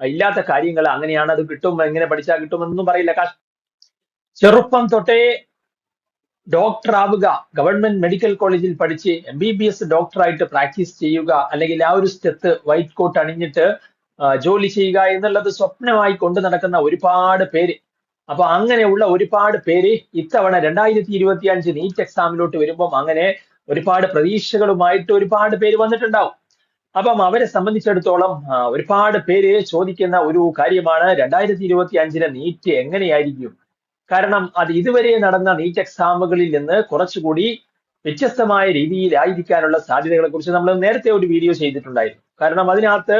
ഇല്ലാത്ത കാര്യങ്ങൾ അങ്ങനെയാണ് അത് കിട്ടും എങ്ങനെ പഠിച്ചാൽ കിട്ടുമെന്നൊന്നും പറയില്ല. ചെറുപ്പം തൊട്ടേ ഡോക്ടർ ആവുക ഗവൺമെന്റ് മെഡിക്കൽ കോളേജിൽ പഠിച്ച് എം ബി ബി എസ് ഡോക്ടറായിട്ട് പ്രാക്ടീസ് ചെയ്യുക അല്ലെങ്കിൽ ആ ഒരു സ്റ്റെത്ത് വൈറ്റ് കോട്ട് അണിഞ്ഞിട്ട് ജോലി ചെയ്യുക എന്നുള്ളത് സ്വപ്നമായി കൊണ്ടു നടക്കുന്ന ഒരുപാട് പേര്. അപ്പൊ അങ്ങനെയുള്ള ഒരുപാട് പേര് ഇത്തവണ രണ്ടായിരത്തി ഇരുപത്തി അഞ്ച് നീറ്റ് എക്സാമിലോട്ട് വരുമ്പം അങ്ങനെ ഒരുപാട് പ്രതീക്ഷകളുമായിട്ട് ഒരുപാട് പേര് വന്നിട്ടുണ്ടാവും. അപ്പം അവരെ സംബന്ധിച്ചിടത്തോളം ഒരുപാട് പേര് ചോദിക്കുന്ന ഒരു കാര്യമാണ് രണ്ടായിരത്തി ഇരുപത്തി അഞ്ചിലെ നീറ്റ് എങ്ങനെയായിരിക്കും? കാരണം അത് ഇതുവരെ നടന്ന നീറ്റ് എക്സാമുകളിൽ നിന്ന് കുറച്ചുകൂടി വ്യത്യസ്തമായ രീതിയിലായിരിക്കാനുള്ള സാധ്യതകളെ കുറിച്ച് നമ്മൾ നേരത്തെ ഒരു വീഡിയോ ചെയ്തിട്ടുണ്ടായിരുന്നു. കാരണം അതിനകത്ത്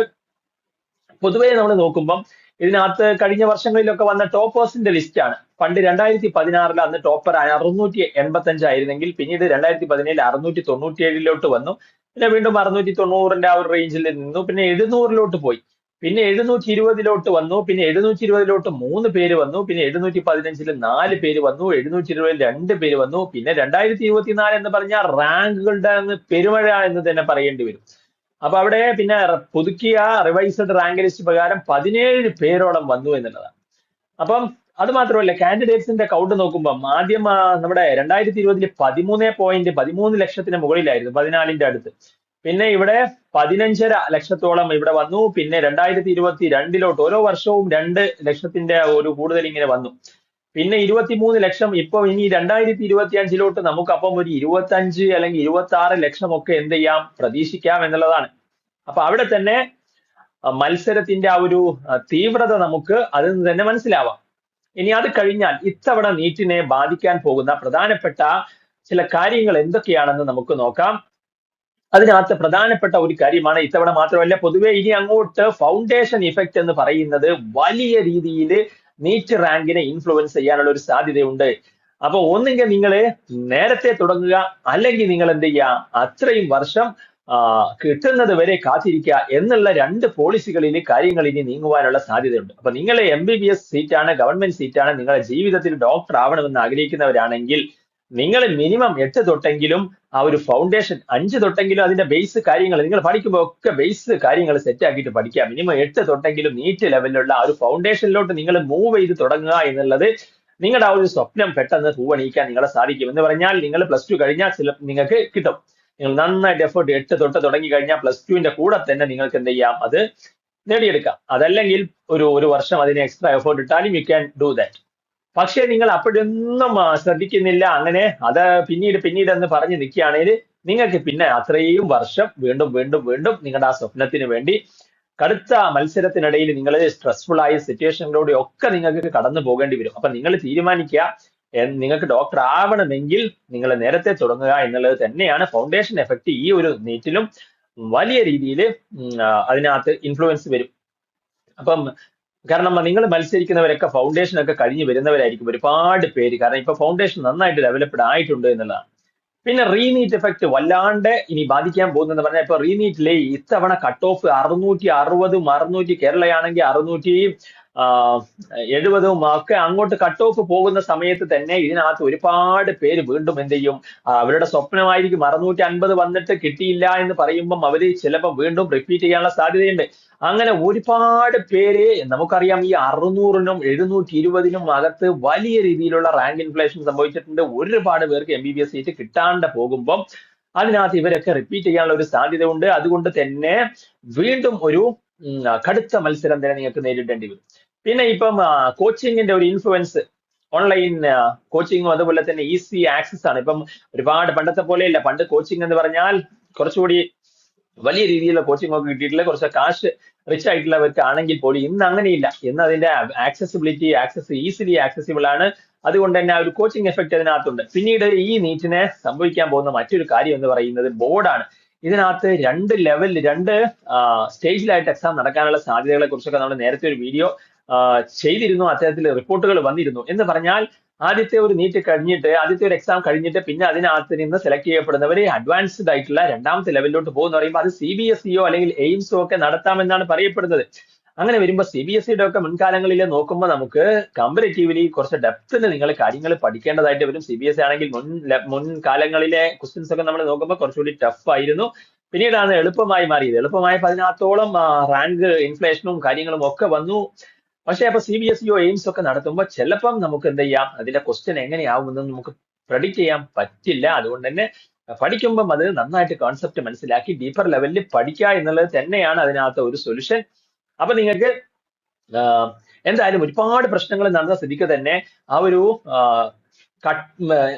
പൊതുവേ നമ്മൾ നോക്കുമ്പം ഇതിനകത്ത് കഴിഞ്ഞ വർഷങ്ങളിലൊക്കെ വന്ന ടോപ്പേഴ്സിന്റെ ലിസ്റ്റ് ആണ്. പണ്ട് രണ്ടായിരത്തി പതിനാറിൽ അന്ന് ടോപ്പർ അറുന്നൂറ്റി എൺപത്തി അഞ്ചായിരുന്നെങ്കിൽ പിന്നീട് രണ്ടായിരത്തി പതിനേഴിൽ അറുന്നൂറ്റി തൊണ്ണൂറ്റി ഏഴിലോട്ട് വന്നു. പിന്നെ വീണ്ടും അറുന്നൂറ്റി തൊണ്ണൂറിന്റെ ആ ഒരു റേഞ്ചിൽ നിന്നു. പിന്നെ എഴുന്നൂറിലോട്ട് പോയി. പിന്നെ എഴുന്നൂറ്റി ഇരുപതിലോട്ട് വന്നു. പിന്നെ എഴുന്നൂറ്റി ഇരുപതിലോട്ട് മൂന്ന് പേര് വന്നു. പിന്നെ എഴുന്നൂറ്റി പതിനഞ്ചിൽ നാല് പേര് വന്നു. എഴുന്നൂറ്റി ഇരുപതിൽ രണ്ട് പേര് വന്നു. പിന്നെ രണ്ടായിരത്തി ഇരുപത്തിനാല് എന്ന് പറഞ്ഞാൽ റാങ്കുകളുടെ പെരുമഴ എന്ന് തന്നെ പറയേണ്ടി വരും. അപ്പൊ അവിടെ പിന്നെ പുതുക്കിയ റിവൈസ്ഡ് റാങ്ക് ലിസ്റ്റ് പ്രകാരം പതിനേഴ് പേരോളം വന്നു എന്നുള്ളതാണ്. അപ്പം അത് മാത്രമല്ല കാൻഡിഡേറ്റ്സിന്റെ കൗണ്ട് നോക്കുമ്പോൾ ആദ്യം നമ്മുടെ രണ്ടായിരത്തി ഇരുപതിൽ പതിമൂന്ന് പോയിന്റ് പതിമൂന്ന് ലക്ഷത്തിന് മുകളിലായിരുന്നു പതിനാലിന്റെ അടുത്ത്. പിന്നെ ഇവിടെ പതിനഞ്ചര ലക്ഷത്തോളം ഇവിടെ വന്നു പിന്നെ രണ്ടായിരത്തി ഇരുപത്തി രണ്ടിലോട്ട് ഓരോ വർഷവും രണ്ട് ലക്ഷത്തിന്റെ ഒരു കൂടുതൽ ഇങ്ങനെ വന്നു. പിന്നെ ഇരുപത്തിമൂന്ന് ലക്ഷം ഇപ്പൊ ഇനി രണ്ടായിരത്തി ഇരുപത്തി അഞ്ചിലോട്ട് നമുക്ക് അപ്പം ഒരു ഇരുപത്തി അഞ്ച് അല്ലെങ്കിൽ ഇരുപത്തി ആറ് ലക്ഷം ഒക്കെ എന്ത് ചെയ്യാം പ്രതീക്ഷിക്കാം എന്നുള്ളതാണ്. അപ്പൊ അവിടെ തന്നെ മത്സരത്തിന്റെ ആ ഒരു തീവ്രത നമുക്ക് അതിൽ നിന്ന് തന്നെ മനസ്സിലാവാം. ഇനി അത് കഴിഞ്ഞാൽ ഇത്തവണ നീറ്റിനെ ബാധിക്കാൻ പോകുന്ന പ്രധാനപ്പെട്ട ചില കാര്യങ്ങൾ എന്തൊക്കെയാണെന്ന് നമുക്ക് നോക്കാം. അതിനകത്ത് പ്രധാനപ്പെട്ട ഒരു കാര്യമാണ് ഇത്തവണ മാത്രമല്ല പൊതുവെ ഇനി അങ്ങോട്ട് ഫൗണ്ടേഷൻ ഇഫക്റ്റ് എന്ന് പറയുന്നത് വലിയ രീതിയിൽ നീറ്റ് റാങ്കിനെ ഇൻഫ്ലുവൻസ് ചെയ്യാനുള്ള ഒരു സാധ്യതയുണ്ട്. അപ്പൊ ഒന്നുകിൽ നിങ്ങൾ നേരത്തെ തുടങ്ങുക അല്ലെങ്കിൽ നിങ്ങൾ എന്ത് ചെയ്യുക അത്രയും വർഷം കിട്ടുന്നത് വരെ കാത്തിരിക്കുക എന്നുള്ള രണ്ട് പോളിസികളിൽ കാര്യങ്ങൾ ഇനി നീങ്ങുവാനുള്ള സാധ്യതയുണ്ട്. അപ്പൊ നിങ്ങളെ എം ബി ബി എസ് സീറ്റാണ് ഗവൺമെന്റ് സീറ്റാണ് നിങ്ങളുടെ ജീവിതത്തിൽ ഡോക്ടർ ആവണമെന്ന് ആഗ്രഹിക്കുന്നവരാണെങ്കിൽ നിങ്ങൾ മിനിമം എട്ട് തൊട്ടെങ്കിലും ആ ഒരു ഫൗണ്ടേഷൻ അഞ്ച് തൊട്ടെങ്കിലും അതിന്റെ ബേസ് കാര്യങ്ങൾ നിങ്ങൾ പഠിക്കുമ്പോൾ ഒക്കെ ബേസ് കാര്യങ്ങൾ സെറ്റ് ആക്കിയിട്ട് പഠിക്കുക. മിനിമം എട്ട് തൊട്ടെങ്കിലും നീറ്റ് ലെവലിലുള്ള ആ ഒരു ഫൗണ്ടേഷനിലോട്ട് നിങ്ങൾ മൂവ് ചെയ്ത് തുടങ്ങുക എന്നുള്ളത് നിങ്ങളുടെ ആ ഒരു സ്വപ്നം പെട്ടെന്ന് പൂവണിയിക്കാൻ നിങ്ങളെ സാധിക്കും. എന്ന് പറഞ്ഞാൽ നിങ്ങൾ പ്ലസ് ടു കഴിഞ്ഞാൽ ചില നിങ്ങൾക്ക് കിട്ടും. നിങ്ങൾ നന്നായിട്ട് എഫേർട്ട് എട്ട് തൊട്ട് തുടങ്ങി കഴിഞ്ഞാൽ പ്ലസ് ടുവിന്റെ കൂടെ തന്നെ നിങ്ങൾക്ക് എന്ത് ചെയ്യാം? അത് നേടിയെടുക്കാം. അതല്ലെങ്കിൽ ഒരു ഒരു വർഷം അതിന് എക്സ്ട്രാ എഫേർട്ട് ഇട്ടാലും യു ക്യാൻ ഡു ദാറ്റ് പക്ഷേ നിങ്ങൾ അപ്പോഴൊന്നും ശ്രദ്ധിക്കുന്നില്ല. അങ്ങനെ അത് പിന്നീട് പിന്നീട് എന്ന് പറഞ്ഞ് നിൽക്കുകയാണെങ്കിൽ നിങ്ങൾക്ക് പിന്നെ അത്രയും വർഷം വീണ്ടും വീണ്ടും വീണ്ടും നിങ്ങളുടെ ആ സ്വപ്നത്തിന് വേണ്ടി കടുത്ത മത്സരത്തിനിടയിൽ നിങ്ങൾ സ്ട്രെസ്ഫുൾ ആയ സിറ്റുവേഷനിലൂടെ ഒക്കെ നിങ്ങൾക്ക് കടന്നു പോകേണ്ടി വരും. അപ്പൊ നിങ്ങൾ തീരുമാനിക്കുക നിങ്ങൾക്ക് ഡോക്ടർ ആവണമെങ്കിൽ നിങ്ങൾ നേരത്തെ തുടങ്ങുക എന്നുള്ളത് തന്നെയാണ് ഫൗണ്ടേഷൻ എഫക്ട് ഈ ഒരു നീറ്റിലും വലിയ രീതിയിൽ അതിനകത്ത് ഇൻഫ്ലുവൻസ് വരും. അപ്പം കാരണം നിങ്ങൾ മത്സരിക്കുന്നവരൊക്കെ ഫൗണ്ടേഷൻ ഒക്കെ കഴിഞ്ഞ് വരുന്നവരായിരിക്കും ഒരുപാട് പേര്. കാരണം ഇപ്പൊ ഫൗണ്ടേഷൻ നന്നായിട്ട് ഡെവലപ്ഡ് ആയിട്ടുണ്ട് എന്നുള്ളതാണ്. പിന്നെ റീനീറ്റ് എഫക്റ്റ് വല്ലാണ്ട് ഇനി ബാധിക്കാൻ പോകുന്നെന്ന് പറഞ്ഞാൽ ഇപ്പൊ റീനീറ്റിലെ ഇത്തവണ കട്ട് ഓഫ് അറുന്നൂറ്റി അറുപതും അറുന്നൂറ്റി കേരളയാണെങ്കിൽ അറുന്നൂറ്റി എഴുപതും ഒക്കെ അങ്ങോട്ട് കട്ട് ഓഫ് പോകുന്ന സമയത്ത് തന്നെ ഇതിനകത്ത് ഒരുപാട് പേര് വീണ്ടും എന്ത് ചെയ്യും? അവരുടെ സ്വപ്നമായിരിക്കും. അറുന്നൂറ്റി അൻപത് വന്നിട്ട് കിട്ടിയില്ല എന്ന് പറയുമ്പം അവർ ചിലപ്പോൾ വീണ്ടും റിപ്പീറ്റ് ചെയ്യാനുള്ള സാധ്യതയുണ്ട്. അങ്ങനെ ഒരുപാട് പേര് നമുക്കറിയാം ഈ അറുന്നൂറിനും എഴുന്നൂറ്റി ഇരുപതിനും അകത്ത് വലിയ രീതിയിലുള്ള റാങ്ക് ഇൻഫ്ലേഷൻ സംഭവിച്ചിട്ടുണ്ട്. ഒരുപാട് പേർക്ക് M B B S seat കിട്ടാണ്ട് പോകുമ്പം അതിനകത്ത് ഇവരൊക്കെ റിപ്പീറ്റ് ചെയ്യാനുള്ള ഒരു സാധ്യത ഉണ്ട് അതുകൊണ്ട് തന്നെ വീണ്ടും ഒരു കടുത്ത മത്സരം തന്നെ നിങ്ങൾക്ക് നേരിടേണ്ടി വരും. പിന്നെ ഇപ്പം കോച്ചിങ്ങിന്റെ ഒരു ഇൻഫ്ലുവൻസ് ഓൺലൈൻ കോച്ചിങ്ങും അതുപോലെ തന്നെ ഈസി ആക്സസ് ആണ്. ഇപ്പം ഒരുപാട് പണ്ടത്തെ പോലെ പോലെയല്ല. പണ്ട് കോച്ചിങ് എന്ന് പറഞ്ഞാൽ കുറച്ചുകൂടി വലിയ രീതിയിലുള്ള കോച്ചിങ് ഒക്കെ കിട്ടിയിട്ടില്ല. കുറച്ച് കാശ് റിച്ച് ആയിട്ടുള്ളവർക്ക് ആണെങ്കിൽ പോലും ഇന്ന് അങ്ങനെയില്ല. ഇന്ന് അതിന്റെ ആക്സസിബിലിറ്റി ആക്സസ് ഈസിലി ആക്സസിബിൾ ആണ്. അതുകൊണ്ട് തന്നെ ആ ഒരു കോച്ചിങ് എഫക്ട് അതിനകത്തുണ്ട്. പിന്നീട് ഈ നീറ്റിനെ സംഭവിക്കാൻ പോകുന്ന മറ്റൊരു കാര്യം എന്ന് പറയുന്നത് ബോർഡാണ് ഇതിനകത്ത് രണ്ട് ലെവലിൽ രണ്ട് സ്റ്റേജിലായിട്ട് എക്സാം നടക്കാനുള്ള സാധ്യതകളെ കുറിച്ചൊക്കെ നമ്മൾ നേരത്തെ ഒരു വീഡിയോ ചെയ്തിരുന്നു. അത്തരത്തിൽ റിപ്പോർട്ടുകൾ വന്നിരുന്നു. എന്ന് പറഞ്ഞാൽ ആദ്യത്തെ ഒരു നീറ്റ് കഴിഞ്ഞിട്ട് ആദ്യത്തെ ഒരു എക്സാം കഴിഞ്ഞിട്ട് പിന്നെ അതിനകത്ത് നിന്ന് സെലക്ട് ചെയ്യപ്പെടുന്നവർ അഡ്വാൻസ്ഡ് ആയിട്ടുള്ള രണ്ടാമത്തെ ലെവലിലോട്ട് പോകുന്ന പറയുമ്പോൾ അത് സി ബി എസ് ഇയോ അല്ലെങ്കിൽ എയിംസോ ഒക്കെ നടത്താമെന്നാണ് പറയപ്പെടുന്നത്. അങ്ങനെ വരുമ്പോൾ സി ബി എസ് സിയുടെ ഒക്കെ മുൻകാലങ്ങളിൽ നോക്കുമ്പോൾ നമുക്ക് കമ്പറേറ്റീവ്ലി കുറച്ച് ഡെപ്തിൽ നിങ്ങൾ കാര്യങ്ങൾ പഠിക്കേണ്ടതായിട്ട് വരും. സി ബി എസ് ആണെങ്കിൽ മുൻ മുൻകാലങ്ങളിലെ ക്വസ്റ്റ്യൻസ് ഒക്കെ നമ്മൾ നോക്കുമ്പോൾ കുറച്ചുകൂടി ടഫ് ആയിരുന്നു. പിന്നീടാണ് എളുപ്പമായി മാറിയത്. എളുപ്പമായ പതിനാത്തോളം റാങ്ക് ഇൻഫ്ലേഷനും കാര്യങ്ങളും ഒക്കെ വന്നു. പക്ഷേ അപ്പൊ സി ബി എസ് ഇയോ എയിംസ് ഒക്കെ നടത്തുമ്പോൾ ചിലപ്പം നമുക്ക് എന്ത് ചെയ്യാം? അതിന്റെ ക്വസ്റ്റ്യൻ എങ്ങനെയാവുമെന്ന് നമുക്ക് പ്രഡിക്റ്റ് ചെയ്യാൻ പറ്റില്ല. അതുകൊണ്ട് തന്നെ പഠിക്കുമ്പം അത് നന്നായിട്ട് കോൺസെപ്റ്റ് മനസ്സിലാക്കി ഡീപ്പർ ലെവലിൽ പഠിക്കുക എന്നുള്ളത് തന്നെയാണ് അതിനകത്ത് ഒരു സൊല്യൂഷൻ അപ്പൊ നിങ്ങൾക്ക് എന്തായാലും ഒരുപാട് പ്രശ്നങ്ങൾ നടന്ന സ്ഥിതിക്ക് തന്നെ ആ ഒരു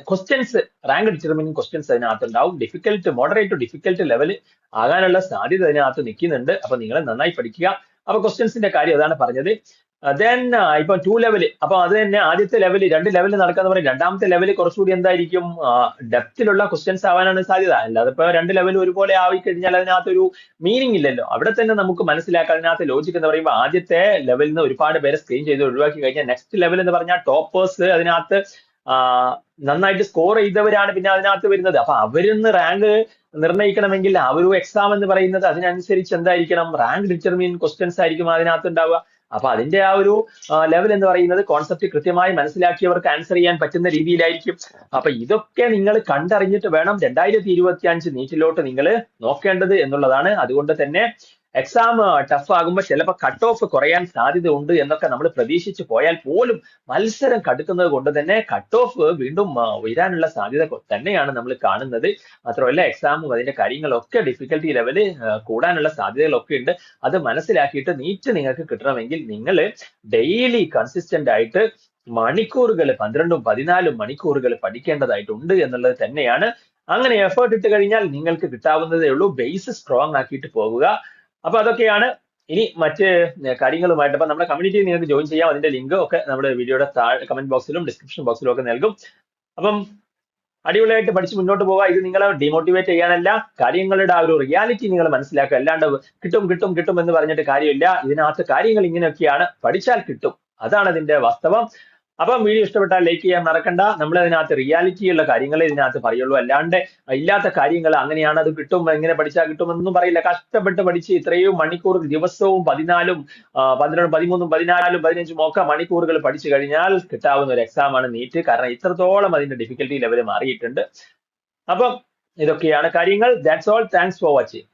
ക്വസ്റ്റ്യൻസ് റാങ്ക് ഡിറ്റർമിനിങ് ക്വസ്റ്റ്യൻസ് അതിനകത്ത് ഉണ്ടാവും difficult moderate to difficult level ആകാനുള്ള സാധ്യത അതിനകത്ത് നിൽക്കുന്നുണ്ട്. അപ്പൊ നിങ്ങൾ നന്നായി പഠിക്കുക. അപ്പൊ ക്വസ്റ്റ്യൻസിന്റെ കാര്യം അതാണ് പറഞ്ഞത്. ദെൻ ഇപ്പൊ ടു ലെവൽ അപ്പൊ അത് തന്നെ ആദ്യത്തെ ലെവൽ രണ്ട് ലെവൽ നടക്കാന്ന് പറയും രണ്ടാമത്തെ ലെവൽ കുറച്ചുകൂടി എന്തായിരിക്കും ഡെപ്തിലുള്ള ക്വസ്റ്റ്യൻസ് ആവാനാണ് സാധ്യത. അല്ലാതെ ഇപ്പൊ രണ്ട് ലെവൽ ഒരുപോലെ ആയി കഴിഞ്ഞാൽ അതിനകത്തൊരു മീനിങ് ഇല്ലല്ലോ. അവിടെ തന്നെ നമുക്ക് മനസ്സിലാക്കാൻ അതിനകത്ത് ലോജിക് എന്ന് പറയുമ്പോൾ ആദ്യത്തെ ലെവലിൽ നിന്ന് ഒരുപാട് പേരെ സ്ക്രീൻ ചെയ്ത് ഒഴിവാക്കി കഴിഞ്ഞാൽ നെക്സ്റ്റ് ലെവൽ എന്ന് പറഞ്ഞാൽ ടോപ്പേഴ്സ് അതിനകത്ത് നന്നായിട്ട് സ്കോർ ചെയ്തവരാണ് പിന്നെ അതിനകത്ത് വരുന്നത്. അപ്പൊ അവരിന്ന് റാങ്ക് നിർണയിക്കണമെങ്കിൽ ആ ഒരു എക്സാം എന്ന് പറയുന്നത് അതിനനുസരിച്ച് എന്തായിരിക്കണം? റാങ്ക് ഡിറ്റർമിൻ ക്വസ്റ്റ്യൻസ് ആയിരിക്കും അതിനകത്ത് ഉണ്ടാവുക. അപ്പൊ അതിന്റെ ആ ഒരു ലെവൽ എന്ന് പറയുന്നത് കോൺസെപ്റ്റ് കൃത്യമായി മനസ്സിലാക്കിയവർക്ക് ആൻസർ ചെയ്യാൻ പറ്റുന്ന രീതിയിലായിരിക്കും. അപ്പൊ ഇതൊക്കെ നിങ്ങൾ കണ്ടറിഞ്ഞിട്ട് വേണം രണ്ടായിരത്തി ഇരുപത്തി അഞ്ച് നീറ്റിലോട്ട് നിങ്ങൾ നോക്കേണ്ടത് എന്നുള്ളതാണ്. അതുകൊണ്ട് തന്നെ എക്സാം ടഫ് ആകുമ്പോൾ ചിലപ്പോൾ കട്ട് ഓഫ് കുറയാൻ സാധ്യത ഉണ്ട് എന്നൊക്കെ നമ്മൾ പ്രതീക്ഷിച്ച് പോയാൽ പോലും മത്സരം കടുക്കുന്നത് കൊണ്ട് തന്നെ കട്ട് ഓഫ് വീണ്ടും ഉയരാനുള്ള സാധ്യത തന്നെയാണ് നമ്മൾ കാണുന്നത്. മാത്രമല്ല എക്സാമും അതിന്റെ കാര്യങ്ങളൊക്കെ ഡിഫിക്കൽട്ടി ലെവൽ കൂടാനുള്ള സാധ്യതകളൊക്കെ ഉണ്ട്. അത് മനസ്സിലാക്കിയിട്ട് നീറ്റ് നിങ്ങൾക്ക് കിട്ടണമെങ്കിൽ നിങ്ങൾ ഡെയിലി കൺസിസ്റ്റന്റ് ആയിട്ട് മണിക്കൂറുകൾ പന്ത്രണ്ടും പതിനാലും മണിക്കൂറുകൾ പഠിക്കേണ്ടതായിട്ടുണ്ട് എന്നുള്ളത് തന്നെയാണ്. അങ്ങനെ എഫേർട്ട് ഇട്ട് കഴിഞ്ഞാൽ നിങ്ങൾക്ക് കിട്ടാവുന്നതേ ഉള്ളൂ. ബേസ് സ്ട്രോങ് ആക്കിയിട്ട് പോകുക അപ്പൊ അതൊക്കെയാണ്. ഇനി മറ്റ് കാര്യങ്ങളുമായിട്ട്. അപ്പൊ നമ്മുടെ കമ്മ്യൂണിറ്റി നിങ്ങൾക്ക് ജോയിൻ ചെയ്യാം. അതിന്റെ ലിങ്ക് ഒക്കെ നമ്മുടെ വീഡിയോയുടെ താഴെ കമന്റ് ബോക്സിലും ഡിസ്ക്രിപ്ഷൻ ബോക്സിലും ഒക്കെ നൽകും. അപ്പം അടിപൊളിയായിട്ട് പഠിച്ച് മുന്നോട്ട് പോവുക. ഇത് നിങ്ങളെ ഡിമോട്ടിവേറ്റ് ചെയ്യാനല്ല കാര്യങ്ങളുടെ ആ ഒരു റിയാലിറ്റി നിങ്ങൾ മനസ്സിലാക്കുക. അല്ലാണ്ട് കിട്ടും കിട്ടും കിട്ടും എന്ന് പറഞ്ഞിട്ട് കാര്യമില്ല. ഇതിനകത്ത് കാര്യങ്ങൾ ഇങ്ങനെയൊക്കെയാണ്. പഠിച്ചാൽ കിട്ടും. അതാണ് അതിന്റെ വാസ്തവം. അപ്പം വീഡിയോ ഇഷ്ടപ്പെട്ടാൽ ലൈക്ക് ചെയ്യാൻ മറക്കണ്ട. നമ്മൾ അതിനകത്ത് റിയാലിറ്റി ഉള്ള കാര്യങ്ങളെ ഇതിനകത്ത് പറയുള്ളൂ. അല്ലാണ്ട് ഇല്ലാത്ത കാര്യങ്ങൾ അങ്ങനെയാണ് അത് കിട്ടും എങ്ങനെ പഠിച്ചാൽ കിട്ടുമെന്നൊന്നും പറയില്ല. കഷ്ടപ്പെട്ട് പഠിച്ച് ഇത്രയും മണിക്കൂർ ദിവസവും പതിനാലും പന്ത്രണ്ടും പതിമൂന്നും പതിനാലും പതിനഞ്ചും ഒക്കെ മണിക്കൂറുകൾ പഠിച്ചു കഴിഞ്ഞാൽ കിട്ടാവുന്ന ഒരു എക്സാമാണ് നീറ്റ് കാരണം ഇത്രത്തോളം അതിന്റെ ഡിഫിക്കൽട്ടി ലെവൽ മാറിയിട്ടുണ്ട്. അപ്പം ഇതൊക്കെയാണ് കാര്യങ്ങൾ. That's all thanks for watching